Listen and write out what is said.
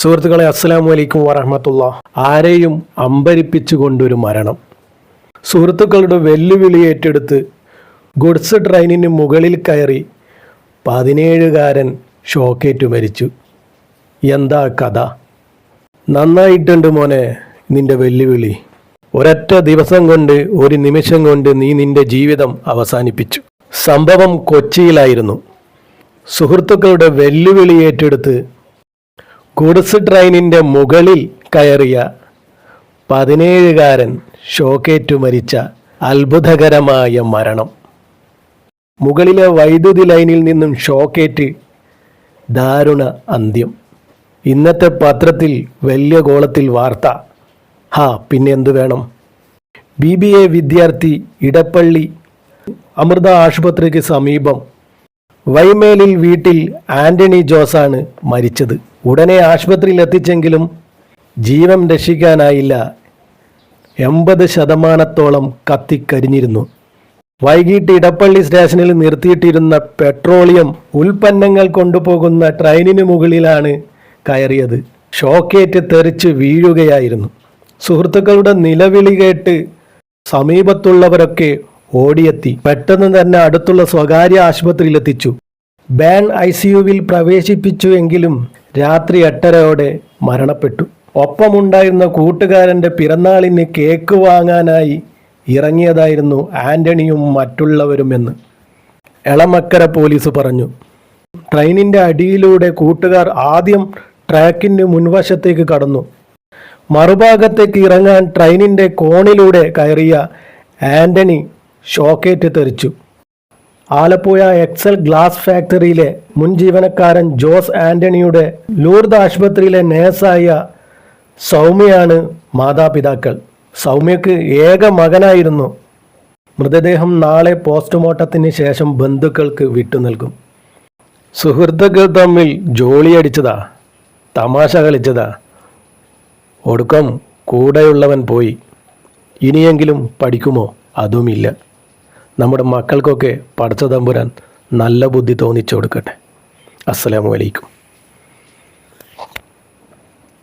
സുഹൃത്തുക്കളെ അസ്സലാമു അലൈക്കും വറഹമത്തുള്ള. ആരെയും അമ്പരിപ്പിച്ചുകൊണ്ടൊരു മരണം. സുഹൃത്തുക്കളുടെ വെല്ലുവിളി ഏറ്റെടുത്ത് ഗുഡ്സ് ട്രെയിനിന് മുകളിൽ കയറി പതിനേഴുകാരൻ ഷോക്കേറ്റു മരിച്ചു. എന്താ കഥ? നന്നായിട്ടുണ്ട് മോനെ നിന്റെ വെല്ലുവിളി. ഒരൊറ്റ ദിവസം കൊണ്ട് ഒരു നിമിഷം കൊണ്ട് നീ നിന്റെ ജീവിതം അവസാനിപ്പിച്ചു. സംഭവം കൊച്ചിയിലായിരുന്നു. സുഹൃത്തുക്കളുടെ വെല്ലുവിളി ഏറ്റെടുത്ത് ഗുഡ്സ് ട്രെയിനിന്റെ മുകളിൽ കയറിയ പതിനേഴുകാരൻ ഷോക്കേറ്റു മരിച്ച അത്ഭുതകരമായ മരണം. മുകളിലെ വൈദ്യുതി ലൈനിൽ നിന്നും ഷോക്കേറ്റ് ദാരുണ അന്ത്യം. ഇന്നത്തെ പത്രത്തിൽ വലിയ കോളത്തിൽ വാർത്ത. ഹാ പിന്നെ എന്തു വേണം? ബി ബി എ വിദ്യാർത്ഥി ഇടപ്പള്ളി അമൃത ആശുപത്രിക്ക് സമീപം വൈമേലിൽ വീട്ടിൽ ആന്റണി ജോസാണ് മരിച്ചത്. ഉടനെ ആശുപത്രിയിൽ എത്തിച്ചെങ്കിലും ജീവൻ രക്ഷിക്കാനായില്ല. എൺപത് ശതമാനത്തോളം കത്തിക്കരിഞ്ഞിരുന്നു. വൈകിട്ട് ഇടപ്പള്ളി സ്റ്റേഷനിൽ നിർത്തിയിട്ടിരുന്ന പെട്രോളിയം ഉൽപ്പന്നങ്ങൾ കൊണ്ടുപോകുന്ന ട്രെയിനിന് മുകളിലാണ് കയറിയത്. ഷോക്കേറ്റ് തെറിച്ച് വീഴുകയായിരുന്നു. സുഹൃത്തുക്കളുടെ നിലവിളി കേട്ട് സമീപത്തുള്ളവരൊക്കെ ഓടിയെത്തി. പെട്ടെന്ന് തന്നെ അടുത്തുള്ള സ്വകാര്യ ആശുപത്രിയിൽ എത്തിച്ചു ബാൻ ഐ സിയുവിൽ പ്രവേശിപ്പിച്ചു എങ്കിലും രാത്രി എട്ടരയോടെ മരണപ്പെട്ടു. ഒപ്പമുണ്ടായിരുന്ന കൂട്ടുകാരന്റെ പിറന്നാളിന് കേക്ക് വാങ്ങാനായി ഇറങ്ങിയതായിരുന്നു ആന്റണിയും മറ്റുള്ളവരുമെന്ന് എളമക്കര പോലീസ് പറഞ്ഞു. ട്രെയിനിന്റെ അടിയിലൂടെ കൂട്ടുകാർ ആദ്യം ട്രാക്കിന്റെ മുൻവശത്തേക്ക് കടന്നു. മറുഭാഗത്തേക്ക് ഇറങ്ങാൻ ട്രെയിനിന്റെ കോണിലൂടെ കയറിയ ആന്റണി ഷോക്കേറ്റ് തെറിച്ചു. ആലപ്പുഴ എക്സൽ ഗ്ലാസ് ഫാക്ടറിയിലെ മുൻ ജീവനക്കാരൻ ജോസ് ആന്റണിയുടെ ലൂർദ് ആശുപത്രിയിലെ നേഴ്സായ സൗമ്യയാണ് മാതാപിതാക്കൾ. സൗമ്യക്ക് ഏക മകനായിരുന്നു. മൃതദേഹം നാളെ പോസ്റ്റ്മോർട്ടത്തിന് ശേഷം ബന്ധുക്കൾക്ക് വിട്ടു നൽകും. സുഹൃത്തുക്കൾ തമ്മിൽ ജോളിയടിച്ചതാ തമാശ കളിച്ചതാ. ഒടുക്കം കൂടെയുള്ളവൻ പോയി. ഇനിയെങ്കിലും പഠിക്കുമോ? അതുമില്ല. നമ്മുടെ മക്കൾക്കൊക്കെ പഠിച്ച തമ്പുരാൻ നല്ല ബുദ്ധി തോന്നിച്ചു കൊടുക്കട്ടെ. അസ്സലാമു അലൈക്കും.